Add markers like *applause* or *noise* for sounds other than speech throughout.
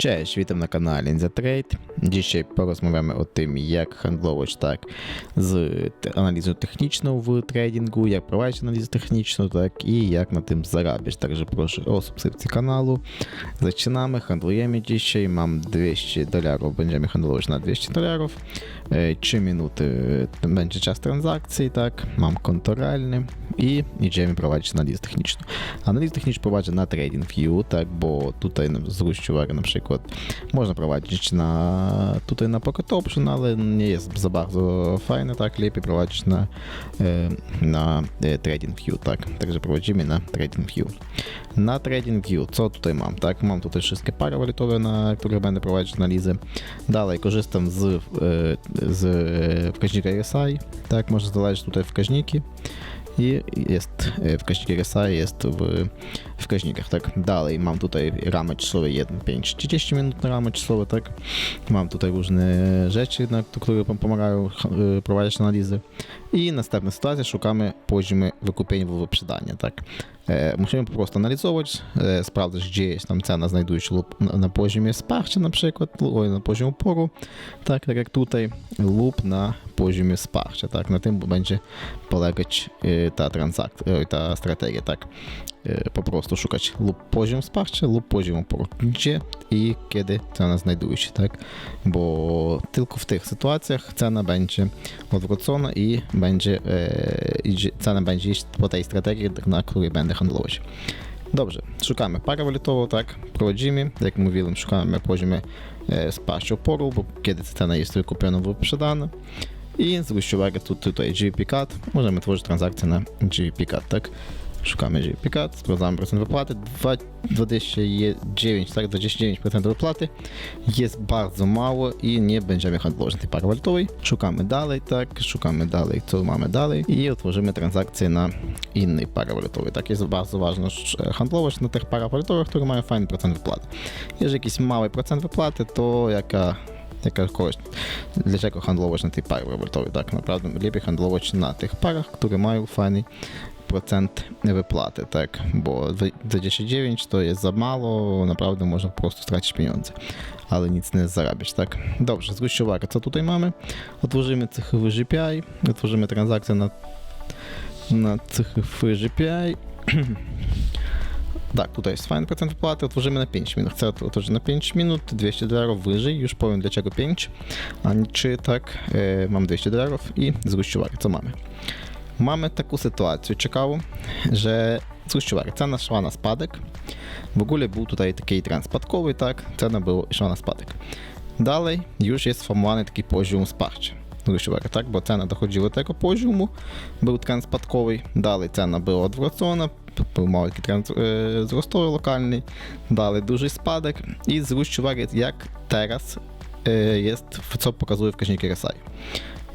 Cześć, witam na kanale InzaTrade. Dzisiaj porozmawiamy o tym, jak handlować tak z analizą techniczną w tradingu, jak prowadzić analizę techniczną, tak i jak na tym zarabiać. Także proszę o subskrypcję kanału. Zaczynamy, handlujemy dzisiaj. Mam 200 dolarów, będziemy handlować na 200 dolarów. 3 minuty będzie czas transakcji, tak. Mam konto i idziemy prowadzić analizę techniczną. Analizę techniczną prowadzę na TradingView, tak, bo tutaj no, zwróćcie uwagę na przykład można prowadzić na tutaj na Pocket Option, ale nie jest za bardzo fajne, tak, lepiej prowadzić na, e, na e, TradingView, tak, także prowadzimy na TradingView. Na TradingView, co tutaj mam, tak, mam tutaj wszystkie pary walutowe, na których będę prowadzić analizę. Dalej korzystam z, e, z e, wskaźnika RSI, tak, można znaleźć tutaj wskaźniki i jest e, wskaźnik RSI jest w wskaźnikach, tak. Dalej mam tutaj ramy czasowe 1, 5, 30 minut na ramy czasowe, tak. Mam tutaj różne rzeczy, na, które pomagają e, prowadzić analizy. I następna sytuacja, szukamy poziomy wykupienia w wyprzedania, tak. E, musimy po prostu analizować, e, sprawdzać, gdzie jest cena znajduje się lub na, poziomie wsparcia na przykład, na poziomie oporu, tak, tak jak tutaj, lub na poziomie wsparcia, tak, na tym będzie polegać e, ta transakcja, ta strategia, tak. Po prostu szukać lub poziom wsparcia, lub poziom oporu. Gdzie i kiedy cena znajduje się, tak? Bo tylko w tych sytuacjach cena będzie odwrócona i będzie, e, cena będzie iść po tej strategii, na której będę handlować. Dobrze, szukamy parę walutową, tak, prowadzimy, jak mówiłem, szukamy na poziomie e, wsparcia oporu, bo kiedy cena jest wykupiona, wyprzedana. I zwróćcie uwagę, tu, tutaj GPCAT, możemy tworzyć transakcję na GPCAT, tak? Szukamy GPCAT, sprawdzamy procent wypłaty, Dwa- 29, tak, 29% wypłaty jest bardzo mało i nie będziemy handlować tej parze walutowej. Szukamy dalej, tak, szukamy dalej, co mamy dalej i otworzymy transakcję na innej parze walutowej. Tak jest bardzo ważne handlować na tych parach walutowych, które mają fajny procent wypłaty. Jeżeli jakiś mały procent wypłaty, to jaka jaka korzyść. Dlaczego handlować na tej parze walutowej? Tak naprawdę lepiej handlować na tych parach, które mają fajny procent wypłaty, tak, bo 29 to jest za mało, naprawdę można po prostu stracić pieniądze, ale nic nie zarabiać, tak. Dobrze, zwróćcie uwagę, co tutaj mamy. Otworzymy cyfrowy GPI, otworzymy transakcję na, na cyfrowy GPI. Tak, tutaj jest fajny procent wypłaty, otworzymy na 5 minut. Chcę otworzyć na 5 minut, 200 dolarów wyżej, już powiem dlaczego 5, a nie 3, tak, e, mam 200 dolarów i zwróćcie uwagę, co mamy. Mamy taką sytuację ciekawą, że zwróćcie uwagę, cena szła na spadek. W ogóle był tutaj taki trend spadkowy, tak, cena była, szła na spadek. Dalej już jest sformułowany taki poziom wsparcia. Zwróćcie uwagę, tak, bo cena dochodziła do tego poziomu, był trend spadkowy, dalej cena była odwrócona, był mały taki trend e, wzrostowy lokalny, dalej duży spadek i zwróćcie uwagę, jak teraz e, jest, co pokazuje wskaźnik RSI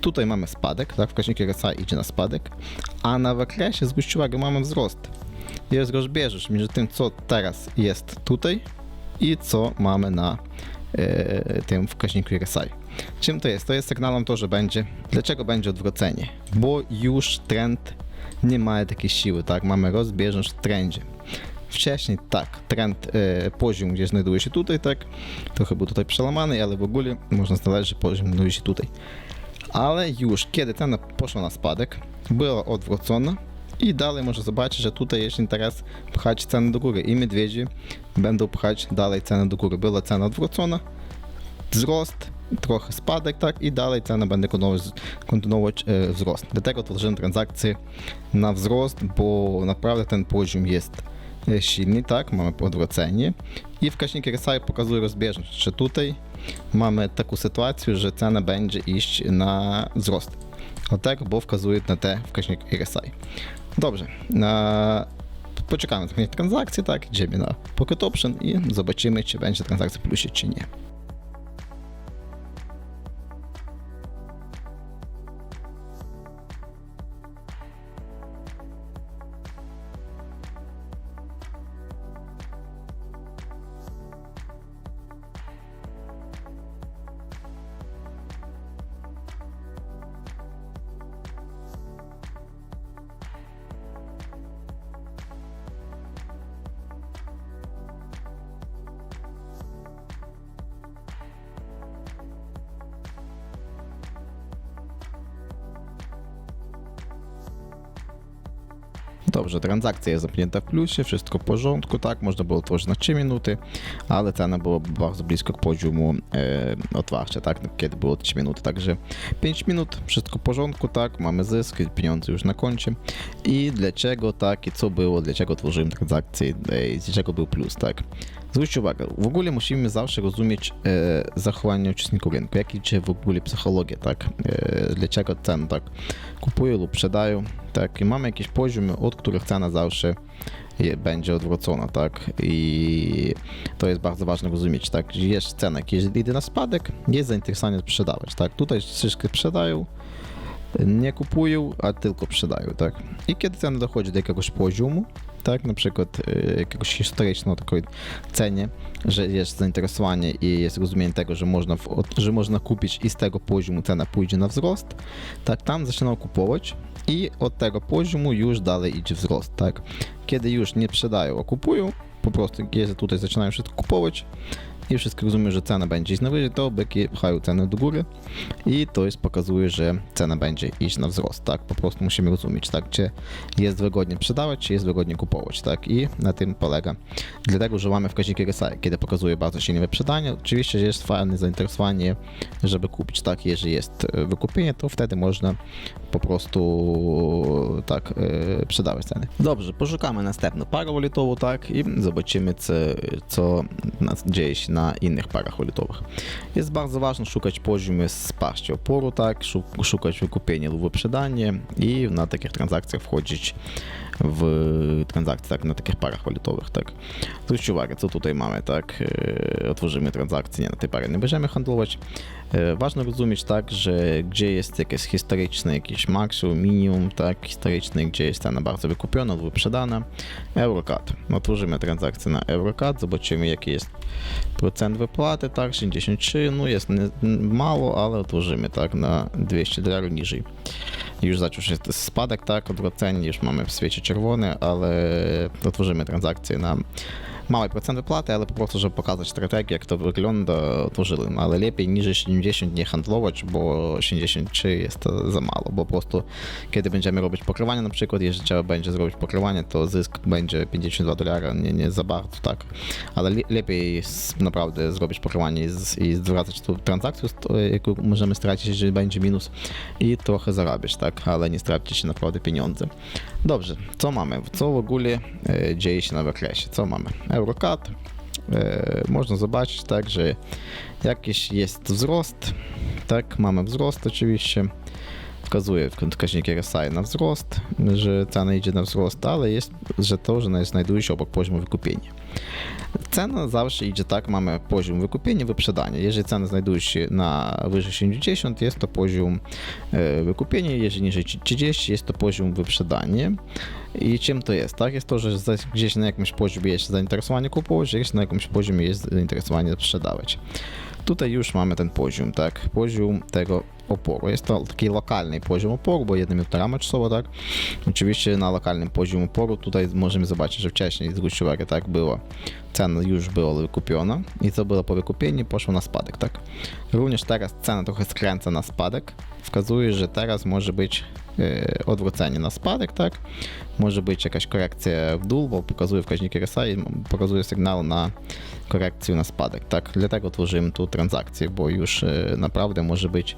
tutaj mamy spadek, tak, wskaźnik RSI idzie na spadek, a na wykresie, zwróćcie uwagę, mamy wzrost. Jest rozbieżność między tym, co teraz jest tutaj i co mamy na e, tym wskaźniku RSI. Czym to jest? To jest sygnałem to, że będzie, dlaczego będzie odwrócenie? Bo już trend nie ma takiej siły, tak, mamy rozbieżność w trendzie. Wcześniej tak, trend, e, poziom, gdzie znajduje się tutaj, tak, trochę był tutaj przełamany, ale w ogóle można znaleźć, że poziom znajduje się tutaj ale już kiedy cena poszła na spadek, była odwrócona i dalej można zobaczyć, że tutaj jest interes pchać cenę do góry i medwiedzi będą pchać dalej cenę do góry. Była cena odwrócona, wzrost, trochę spadek, tak, i dalej cena będzie kontynuować, kontynuować e, wzrost. Dlatego tworzymy transakcje na wzrost, bo naprawdę ten poziom jest e, silny, tak, mamy odwrócenie i wskaźnik RSI pokazuje rozbieżność, że tutaj mamy taką sytuację, że cena będzie iść na wzrost. Dlatego, bo wskazuje na te wskaźnik RSI. Dobrze, na... poczekamy na transakcję, tak, idziemy na Pocket Option i zobaczymy, czy będzie transakcja plusie, czy nie. Dobrze, transakcja jest zamknięta w plusie, wszystko w porządku, tak, można było tworzyć na 3 minuty, ale cena była bardzo blisko poziomu e, otwarcia, tak, kiedy było 3 minuty, także 5 minut, wszystko w porządku, tak, mamy zysk, pieniądze już na koncie i dlaczego tak i co było, dlaczego tworzyłem transakcję, e, i dlaczego był plus, tak. Zwróćcie uwagę, w ogóle musimy zawsze rozumieć e, zachowanie uczestników rynku, jak idzie w ogóle psychologia, tak, e, dlaczego ceny tak? Kupują lub sprzedają, tak, i mamy jakieś poziomy, od których cena zawsze je- będzie odwrócona, tak, i to jest bardzo ważne rozumieć, tak, jest cena, kiedy idzie na spadek, jest zainteresowanie sprzedawać, tak, tutaj wszystkie sprzedają, nie kupują, a tylko sprzedają, tak, i kiedy cena dochodzi do jakiegoś poziomu, tak, na przykład e, jakiegoś historycznego takiej cenie, że jest zainteresowanie i jest rozumienie tego, że można, w, że można kupić i z tego poziomu cena pójdzie na wzrost, tak, tam zaczynają kupować i od tego poziomu już dalej idzie wzrost, tak. Kiedy już nie sprzedają, a kupują, po prostu kiedy tutaj zaczynają wszystko kupować i wszystko rozumieją, że cena będzie iść na wyżej, to byki pchają cenę do góry. I to jest pokazuje, że cena będzie iść na wzrost, tak, po prostu musimy rozumieć, tak, czy jest wygodnie sprzedawać, czy jest wygodnie kupować, tak, i na tym polega. Dlatego używamy wskaźniki RSI, kiedy pokazuje bardzo silne wyprzedanie, oczywiście jest fajne zainteresowanie, żeby kupić, tak, jeżeli jest e, wykupienie, to wtedy można po prostu tak e, sprzedawać ceny. Dobrze, poszukamy następną parę walutową, tak, i zobaczymy, co, co dzieje się na innych parach walutowych. Jest bardzo ważne szukać poziomy spaści oporu, tak, szukać wykupienia lub wyprzedanie i na takich transakcjach wchodzić w transakcje, tak, na takich parach walutowych, tak. Zwróćcie uwagę, co tutaj mamy, tak, e, otworzymy transakcję, nie, na tej parze nie będziemy handlować. E, Ważne rozumieć tak, że gdzie jest jakieś historyczne, jakieś maksimum, minimum, tak, historyczne, gdzie jest cena bardzo wykupiona lub wyprzedana. Eurocat. Otworzymy transakcję na Eurocat, zobaczymy jaki jest procent wypłaty, tak, 63, no jest mało, ale otworzymy, tak, na 200 dolarów niżej. Już zaczął się spadek, tak, odwrócenie, już mamy w świecie czerwone, ale otworzymy transakcję na mały procent wypłaty, ale po prostu, żeby pokazać strategię, jak to wygląda, otworzyłem, ale lepiej niżej 70 nie handlować, bo 73 jest to za mało, bo po prostu kiedy będziemy robić pokrywanie na przykład, jeżeli trzeba będzie zrobić pokrywanie, to zysk będzie 52 dolara, nie, nie za bardzo, tak, ale le- lepiej naprawdę zrobić pokrywanie i, z, i zwracać tą transakcję, możemy stracić, jeżeli będzie minus i trochę zarabiać, tak, ale nie stracić naprawdę pieniądze. Dobrze, co mamy? Co w ogóle e, dzieje się na wykresie? Co mamy? Eurocat. E, można zobaczyć tak, że jakiś jest wzrost. Tak, mamy wzrost oczywiście. Wskazuje wskaźnik RSI na wzrost, że cena idzie na wzrost, ale jest, że to, że znajduje się obok poziomu wykupienia. Cena zawsze idzie tak, mamy poziom wykupienia, wyprzedania. Jeżeli cena znajduje się na wyżej 70, jest to poziom e, wykupienia, jeżeli niżej 30, jest to poziom wyprzedania. I czym to jest? Tak, jest to, że gdzieś na jakimś poziomie jest zainteresowanie kupować, gdzieś na jakimś poziomie jest zainteresowanie sprzedawać. Tutaj już mamy ten poziom, tak, poziom tego oporu. Jest to taki lokalny poziom oporu, bo jedna minuta rama czasowa, tak. Oczywiście na lokalnym poziomie oporu tutaj możemy zobaczyć, że wcześniej, zwróćcie uwagę, tak było, cena już była wykupiona i co było po wykupieniu, poszło na spadek, tak. Również teraz cena trochę skręca na spadek, wskazuje, że teraz może być e, odwrócenie na spadek, tak. Może być jakaś korekcja w dół, bo pokazuje wskaźnik RSI, pokazuje sygnał na korekcję na spadek, tak. Dlatego tworzymy tu transakcję, bo już e, naprawdę może być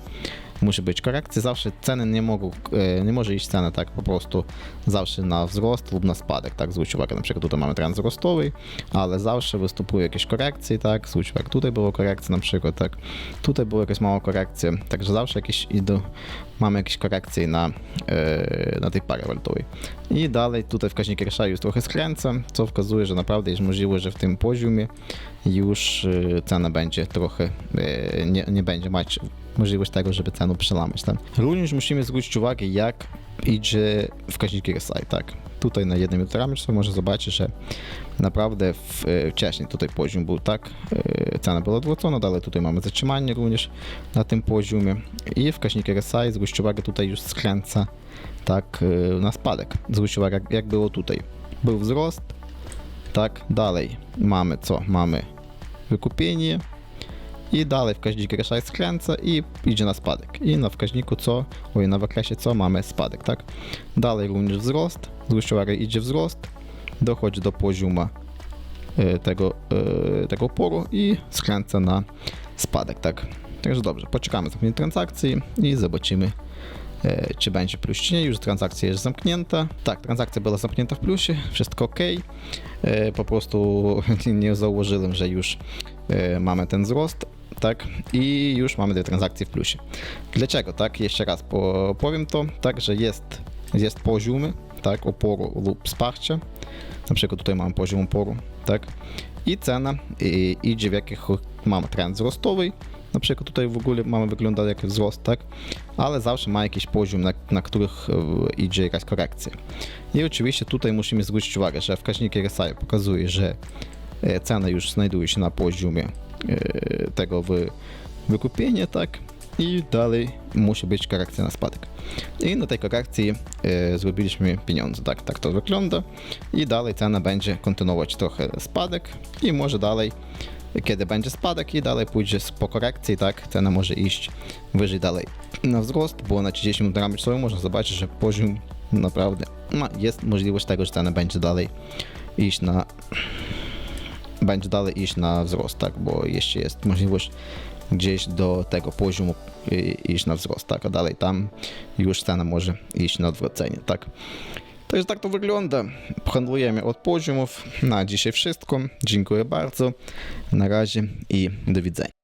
musi być korekcja, zawsze ceny nie mogą, e, nie może iść cena tak po prostu zawsze na wzrost lub na spadek, tak, zwróć uwagę, na przykład tutaj mamy trend wzrostowy, ale zawsze występuje jakieś korekcje, tak, zwróć uwagę, tutaj była korekcja na przykład, tak, tutaj była jakaś mała korekcja, także zawsze jakieś idą, mamy jakieś korekcje na, e, na tej parze walutowej. I dalej tutaj wskaźnik RSI już trochę skręca, co wskazuje, że naprawdę jest możliwe, że w tym poziomie już e, cena będzie trochę, nie, nie będzie mać możliwość tego, żeby cenę przełamać. Tak? Również musimy zwrócić uwagę, jak idzie wskaźnik RSI. Tak? Tutaj na jednym minutarami można zobaczyć, że naprawdę w, e, wcześniej tutaj poziom był tak, e, cena była odwrócona, dalej tutaj mamy zatrzymanie również na tym poziomie i wskaźnik RSI, zwróćcie uwagę, tutaj już skręca tak e, na spadek. Zwróćcie uwagę, jak, jak było tutaj. Był wzrost, tak, dalej mamy co? Mamy wykupienie, I dalej wskaźnik RSI skręca i idzie na spadek. I na wskaźniku co, oj, na wykresie co mamy spadek, tak? Dalej również wzrost, z uściułary idzie wzrost, dochodzi do poziomu e, tego, e, tego oporu i skręca na spadek, tak? Także dobrze, poczekamy zamknięcie transakcji i zobaczymy, e, czy będzie plus, czy nie. Już transakcja jest zamknięta. Tak, transakcja była zamknięta w plusie, wszystko ok. Po prostu *laughs* nie zauważyłem, że już mamy ten wzrost, tak? I już mamy dwie transakcje w plusie. Dlaczego, tak? Jeszcze raz po- powiem to, tak, że jest, jest poziomy, tak, oporu lub wsparcia. Na przykład tutaj mamy poziom oporu, tak? I cena i, idzie w jakich mamy trend wzrostowy. Na przykład tutaj w ogóle mamy wygląda jak wzrost, tak? Ale zawsze ma jakiś poziom, na, na których e, idzie jakaś korekcja. I oczywiście tutaj musimy zwrócić uwagę, że wskaźnik RSI pokazuje, że e, cena już znajduje się na poziomie tego wy, wykupienia, tak? I dalej musi być korekcja na spadek. I na tej korekcji e, zrobiliśmy pieniądze, tak? Tak to wygląda. I dalej cena będzie kontynuować trochę spadek i może dalej, kiedy będzie spadek i dalej pójdzie po korekcji, tak? Cena może iść wyżej dalej na wzrost, bo na 30 minut ramy czasowe można zobaczyć, że poziom naprawdę ma, jest możliwość tego, że cena będzie dalej iść na będzie dalej iść na wzrost, tak, bo jeszcze jest możliwość gdzieś do tego poziomu iść na wzrost, tak, a dalej tam już cena może iść na odwrócenie, tak. Także tak to wygląda. Handlujemy od poziomów. Na dzisiaj wszystko. Dziękuję bardzo. Na razie i do widzenia.